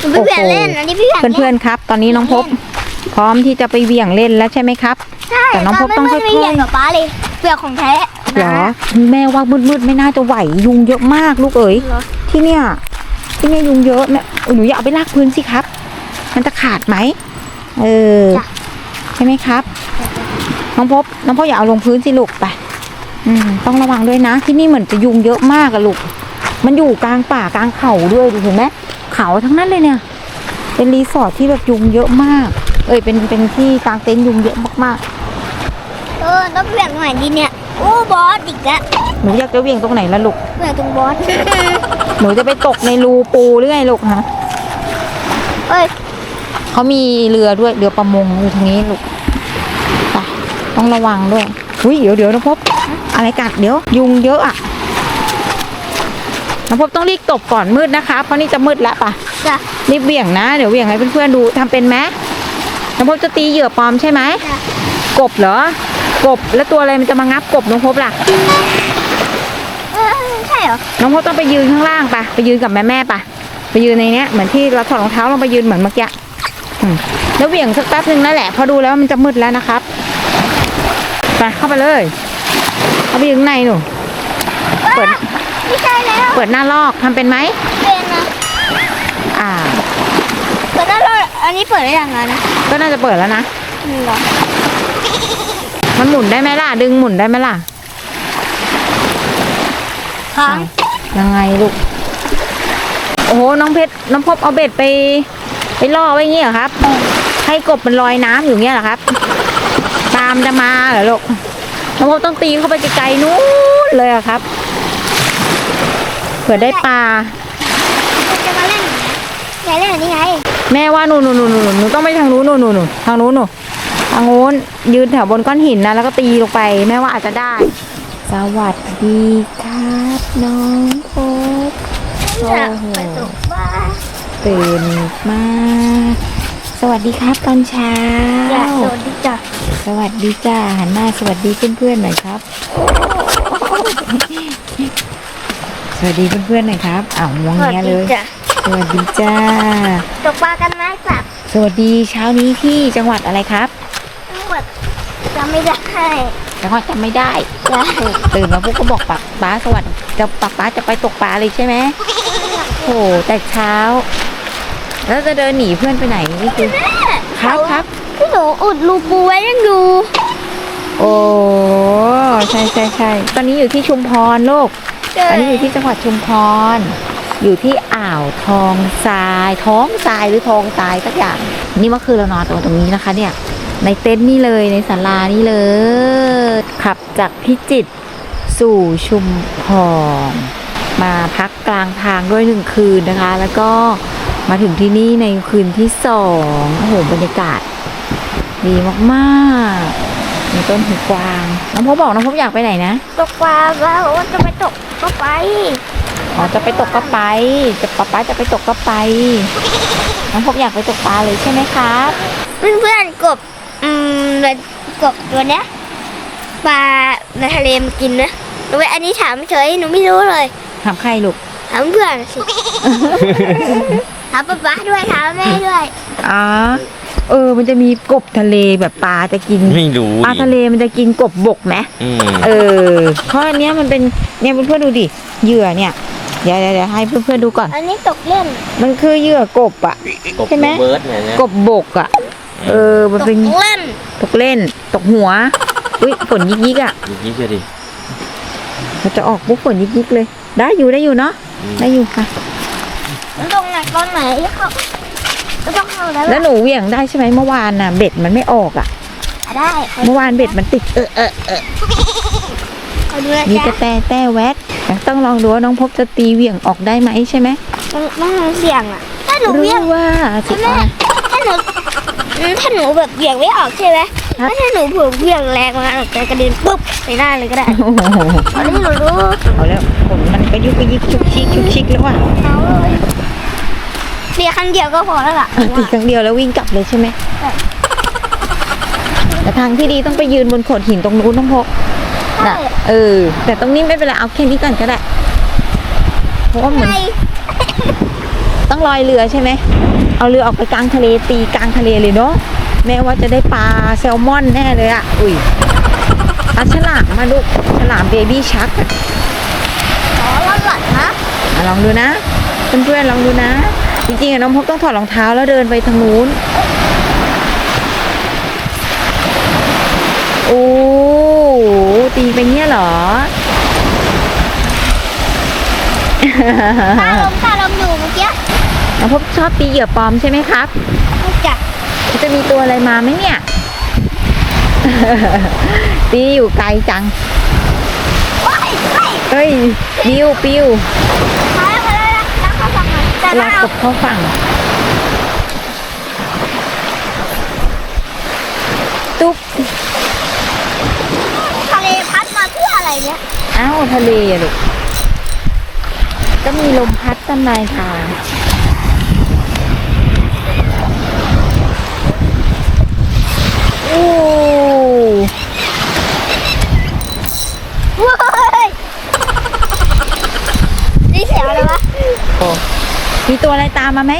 พี่เพื่อนเล่นอันนี้พี่เพื่อนเพื่อนๆครับ ตอนนี้น้องพบ พร้อมที่จะไปเหวี่ยงเล่นแล้วใช่ไหมครับ ใช่แต่น้องพบต้องค่อยๆ ไม่เหวี่ยงกับป้าเลยเปลือกของแท้เดี๋ยวแม่ว่ามืดๆไม่น่าจะไหวยุงเยอะมากลูกเอ๋ยเหรอที่เนี่ย ที่เนี่ยยุงเยอะแม่อุ๊ยหนูอย่าเอาไปลากพื้นสิครับ มันจะขาดไหมเออใช่ไหมครับ น้องพบน้องพบอย่าเอาลงพื้นสิลูกไปอืมต้องระวังด้วยนะ ที่นี่เหมือนจะยุงเยอะมากอะลูกมันอยู่กลางป่ากลางเขาด้วยดูเห็นไหม เขาทั้งนั้นเลยเนี่ย เป็นรีสอร์ทที่แบบยุงเยอะมาก เอ้ยเป็นเป็นที่กลางเต็นท์ยุงเยอะมากเออต้องเปลี่ยนหน่อยดีเนี่ยโอ้บอสอีกแล้วๆหนูอยากจะเหวี่ยงตรงไหนล่ะลูกเปลี่ยนตรงบอสหนูจะไปตกในรูปูหรือไงลูกฮะเอ้ยเขามีเรือด้วยเรือประมงอยู่ตรงนี้ลูกไปต้องระวังด้วยอุ้ยเดี๋ยวเดี๋ยวน้องพบอะไรกัดเดี๋ยว ยุงเยอะอะ น้องพบต้องรีบตบก่อนมืดนะคะ เพราะนี่จะมืดแล้วปะจ้ะรีบเบี่ยงนะ เดี๋ยวเบี่ยงให้เพื่อนๆดูทำเป็นไหมน้องพบจะตีเหยื่อปลอมใช่ไหมจ้ะกบเหรอกบแล้วตัวอะไรมันจะมางับกบน้องพบล่ะ เออใช่เหรอน้องพบต้องไปยืนข้างล่างปะไปยืนกับแม่แม่ๆปะไปยืนในเนี้ยเหมือนที่เราถอดรองเท้าลงไปยืนเหมือนเมื่อกี้อืมแล้วเหวี่ยงสักแป๊บนึงนั่นแหละพอดูแล้วมันจะมืดแล้วนะครับไปเข้าไปเลยเข้าไปยืนข้างในหนู เปิด ไม่ใช่แล้ว เปิดหน้าลอกทำเป็นไหม เป็นนะอ่า เปิดได้แล้วอันนี้เปิดได้ยังไงนะก็น่าจะเปิดแล้วนะอืมเหรอมันหมุนได้ไหมล่ะ ดึงหมุนได้ไหมล่ะค้างยังไงลูก โอ้โห น้องเพชร น้องพบเอาเบ็ดไป ไปล่อไว้อย่างงี้เหรอครับ ให้กบมันลอยน้ำอยู่อย่างเงี้ยเหรอครับ ตามจะมาเหรอลูก น้องพบต้องตีเข้าไปไกลๆนู้นเลยอะครับเผื่อได้ปลามันจะมาเล่นอยากเล่นอันนี้ไงแม่ว่าหนูหนูหนูหนูหนูต้องไปทางนู้นหนูหนูหนูทางนู้นหนูทางนู้นยืนแถวบนก้อนหินนะแล้วก็ตีลงไป แม่ว่าอาจจะได้ สวัสดีครับน้องพบอยากไปตกปลาตื่นมาก สวัสดีครับตอนเช้า อยากโดนดิจ้ะสวัสดีจ้าหันหน้าสวัสดีเพื่อนๆหน่อยครับ สวัสดีเพื่อนๆหน่อยครับอ้าวงวงเงี้ยเลยจ้ะสวัสดีจ้า ตกปลากันไหมครับ สวัสดีเช้านี้ที่จังหวัดอะไรครับทั้งหมดจำไม่ได้จังหวัดจำไม่ได้ได้ตื่นมาปุ๊บก็บอกปักป้าสวัสดีจะปักป้าจะไปตกปลาเลยใช่ไหมโอ้แต่เช้า แล้วจะเดินหนีเพื่อนไปไหนนี่คือครับครับพี่หนูอุดรูปูไว้ยังอยู่โอ้ใช่ใช่ใช่ตอนนี้อยู่ที่ชุมพรโลก อันนี้อยู่ที่จังหวัดชุมพร อยู่ที่อ่าวทองทราย ท้องทรายหรือทองทรายสักอย่าง นี่เมื่อคืนเรานอนตรงนี้นะคะ เนี่ย ในเต็นท์นี่เลยในศาลานี่เลย ขับจากพิจิตรสู่ชุมพร มาพักกลางทางด้วยหนึ่งคืนนะคะ แล้วก็มาถึงที่นี่ในคืนที่สองโอ้โหบรรยากาศ ดีมากๆมีต้นหูกวาง น้องพบบอกน้องพบอยากไปไหนนะ ตกปลาแล้วจะไปตก ก็ไปอ๋อจะไปตกก็ไป จะป๊าป๊าจะไปตกก็ไปน้องพบอยากไปตกปลาเลยใช่ไหมครับเพื่อนๆกบ อืมเลยกบตัวเนี้ยปลาในทะเลมากินนะหนูไปอันนี้ถามเฉยหนูไม่รู้เลยถามใครลูกถามเพื่อนสิถามป๊าป๊าด้วยถามแม่ด้วยอ๋อ เออ มันจะมีกบทะเลแบบปลาจะกินไม่รู้ปลาดิทะเลมันจะกินกบบกไหมอืมเออเพราะอันเนี้ยมันเป็นเนี่ยเพื่อนๆดูดิเหยื่อเนี่ยเดี๋ยวเดี๋ยวเดี๋ยวให้เพื่อนๆดูก่อน อันนี้ตกเล่นมันคือเหยื่อกบอะกบใช่ไหมเบิร์ดเนี่ยนะกบบกอะเออมันตกเป็นเล่นตกเล่น ตกหัวอุ้ยฝนยิกๆอะอย่างนี้เชียวดิมันจะออกปุ๊บฝนยิกๆเลย ได้อยู่ได้อยู่เนาะอืมได้อยู่ค่ะมันตรงไหนตอนไหนเขา ก็ต้องเข้าแล้วแล้วหนูเหวี่ยงได้ใช่ไหมเมื่อวานน่ะเบ็ดมันไม่ออกอะ ได้เมื่อวานเบ็ดมันติดเออเออเออเอาดูนะมีจ๊ะกระแตแต้แวดต้องลองดูว่าน้องพบจะตีเหวี่ยงออกได้ไหมใช่ไหมมันมันเสี่ยงอะ ถ้าหนูรู้เวี่ยงว่าสิแม่ถ้าหนูอืมถ้าหนูแบบเบี่ยงไม่ออกใช่ไหมครับ แล้วถ้าหนูเผื่อเบี่ยงแรงมาอาจจะกระเด็นปุ๊บไปหน้าเลยก็ได้โอ้โหอันนี้หนูรู้เอาแล้วฝนมันก็ยุกกระยิกชุกชิกชุกชิกแล้วว่ะเอา เลยเบียร์ครั้งเดียวก็พอแล้วล่ะตีครั้งเดียวแล้ววิ่งกลับเลยใช่ไหมใช่แต่ทางที่ดีต้องไปยืนบนโขดหินตรงนู้นน้องพบน่ะเออ แต่ตรงนี้ไม่เป็นไรเอาแค่นี้ก่อนก็ได้เพราะว่าเหมือนไงต้องลอยเรือใช่ไหมเอาเรือออกไปกลางทะเลตีกลางทะเลเลยเนาะแม่ว่าจะได้ปลาแซลมอนแน่เลยอะอุ้ยปลาฉลามมาลูกฉลามเบบี้ชักขอละหลัดนะอะลองดูนะเพื่อนๆลองดูนะ จริงๆอะน้องพบต้องถอดรองเท้าแล้วเดินไปทางนู้น โอ้ตีไปเงี้ยเหรอตาลมตาลมอยู่เมื่อกี้น้องพบชอบตีเหยื่อปลอมใช่ไหมครับจับจะมีตัวอะไรมาไหมเนี่ย ตีอยู่ไกลจังว้ายว้ายเฮ้ย ปิวปิวมาแล้วมาแล้ว ลากกบเข้าฝั่ง ตุ๊บทะเลพัดมาเพื่ออะไรเนี่ย อ้าวทะเลอะลูกก็มีลมพัดตามลายทางโอ้ว้ายนี่เสียงอะไรวะโอ้ มีตัวอะไรตามมาไหม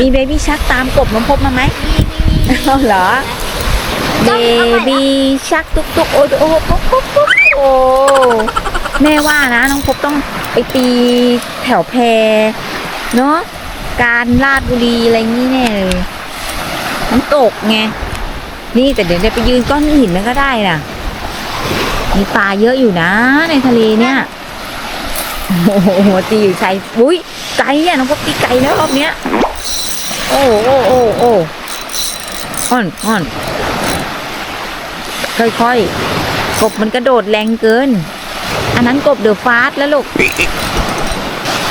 มีเบบี้ชักตามกบน้องพบมาไหมเอาเหรอ เบบี้ชักตุกตุกโอ้โอ้ปุ๊บปุ๊บปุ๊บโอ้แม่ว่านะน้องพบต้องไปตีแถวแพเนาะการลาดบุรีอะไรงี้แน่เลยน้ำตกไง นี่แต่เดี๋ยวจะไปยืนก้อนหินนั่นก็ได้น่ะ มีปลาเยอะอยู่นะในทะเลเนี่ย โอ้โหตีอยู่ชายอุ้ย ไกลอะน้องพบตีไกลแล้วรอบเนี้ย โอ้โอ้โอ้โอ้อ่อนอ่อนค่อยๆ กบมันกระโดดแรงเกิน อันนั้นกบเดือฟาสแล้วลูก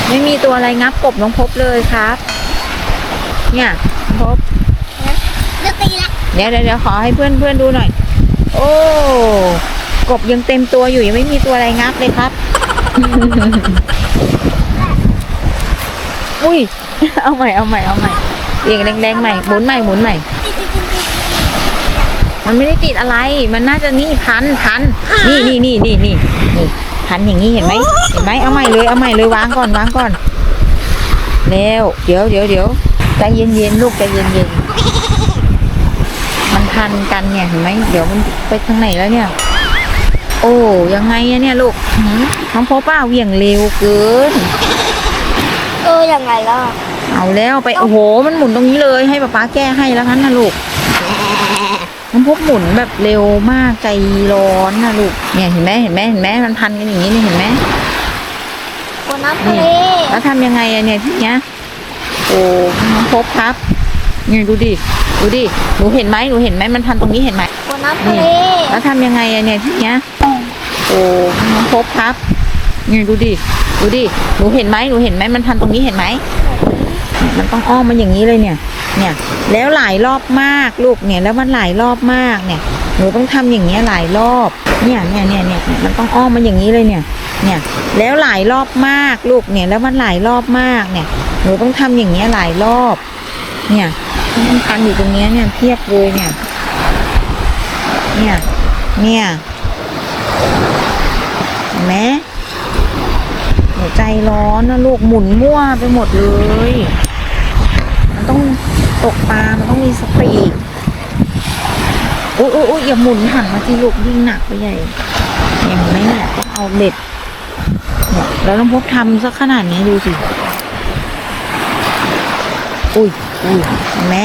ไม่มีตัวอะไรงับกบน้องพบเลยครับ เนี่ยพบเดี๋ยวเดี๋ยวเดี๋ยวขอให้เพื่อนเพื่อนดูหน่อย โอ้ กบยังเต็มตัวอยู่ยังไม่มีตัวอะไรงับเลยครับ อุ้ย เอาใหม่ เอาใหม่ เอาใหม่เรียงแรงๆใหม่ หมุนใหม่ หมุนใหม่ มันไม่ได้ติดอะไร มันน่าจะนี่พันพัน นี่นี่นี่นี่นี่นี่พันอย่างนี้เห็นไหมเห็นไหมเอาใหม่เลย เอาใหม่เลยวางก่อน วางก่อน เร็ว เดี๋ยวเดี๋ยวเดี๋ยวใจเย็นเย็นๆลูกใจเย็นเย็นๆ มันพันกันเนี่ยเห็นไหม เดี๋ยวมันไปทางไหนแล้วเนี่ย โอ้ยังไงอะเนี่ยลูกน้องพบป้าเหวี่ยงเร็วเกิน ออยังไงล่ะ เอาแล้วไปโอ้โหมันหมุนตรงนี้เลยให้ป๊าป๊าแก้ให้แล้วงั้นนะลูกมันพบหมุนแบบเร็วมากใจร้อนนะลูกเนี่ยเห็นไหมเห็นไหมเห็นไหมมันพันกันอย่างนี้นี่เห็นไหมบนน้ำทะเลแล้วทำยังไงอะเนี่ยทีเนี้ยโอ้น้องพบครับเนี่ยดูดิดูดิหนูเห็นไหมหนูเห็นไหมมันพันตรงนี้เห็นไหมบนน้ำทะเลแล้วทำยังไงอะเนี่ยทีเนี้ยโอ้น้องพบครับเนี่ยดูดิดูดิหนูเห็นไหมหนูเห็นไหมมันพันตรงนี้เห็นไหมมันต้องอ้อมมันอย่างนี้เลยเนี่ย เนี่ย แล้วหลายรอบมากลูกเนี่ยแล้วมันหลายรอบมากเนี่ยหนูต้องทำอย่างเงี้ยหลายรอบ เนี่ยเนี่ยเนี่ยเนี่ยมันต้องอ้อมมันอย่างนี้เลยเนี่ย เนี่ย แล้วหลายรอบมากลูกเนี่ยแล้วมันหลายรอบมากเนี่ยหนูต้องทำอย่างเงี้ยหลายรอบ เนี่ยมันพันอยู่ตรงเนี้ยเนี่ยเทียบเลยเนี่ย เนี่ย เนี่ยเห็นไหมหัว ใจร้อนนะลูกหมุนมั่วไปหมดเลย มันต้องตกปลา มันต้องมีสปีดโอ้ยโอ้ยอยอย่าหมุนหันมาที่ลูกยิ่งหนักไปใหญ่เห็นไหมเนี่ยต้องเอาเบ็ดแล้วน้องพบทำสักขนาดนี้ดูสิอุ้ยอุ้ยเห็นไหม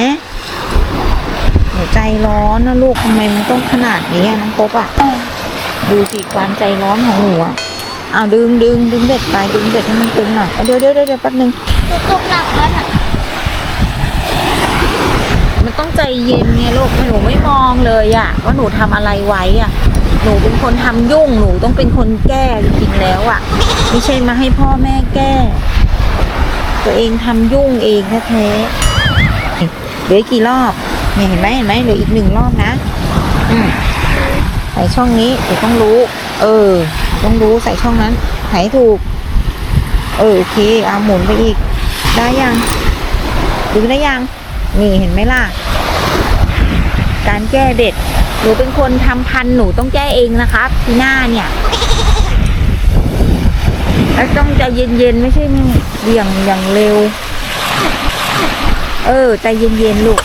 หัวใจร้อนนะลูกทำไมมันต้องขนาดนี้น้องพบอะ ดูสิความใจร้อนของหนูอะ เอาดึงดึงดึงเบ็ดไปดึงเบ็ดให้มันตึงหน่อยเอาเดี๋ยวเดี๋ยวเดี๋ยวแป๊บนึงตกหนักแล้วน่ะมันต้องใจเย็นไงลูกหนูไม่มองเลยอะว่าหนูทำอะไรไว้อะหนูเป็นคนทำยุ่งหนูต้องเป็นคนแก้จริงๆแล้วอะไม่ใช่มาให้พ่อแม่แก้ ตัวเองทำยุ่งเองแท้ๆเหลืออกกี่รอบเนี่ยเห็นไหมเห็นไหมเหลืออีกหนึ่งรอบนะอืมใส่ช่องนี้เดี๋ยวต้องรู้ เออ ต้องรู้ใส่ช่องนั้นใส่ถูก เออโอเคเอาหมุนไปอีก ได้ยังดึงได้ยัง นี่เห็นไหมล่ะ การแก้เด็ด หนูเป็นคนทำพันหนูต้องแก้เองนะครับทีหน้าเนี่ยแล้วต้องใจเย็นๆไม่ใช่เบี่ยงอย่างเร็ว เออใจเย็นๆลูก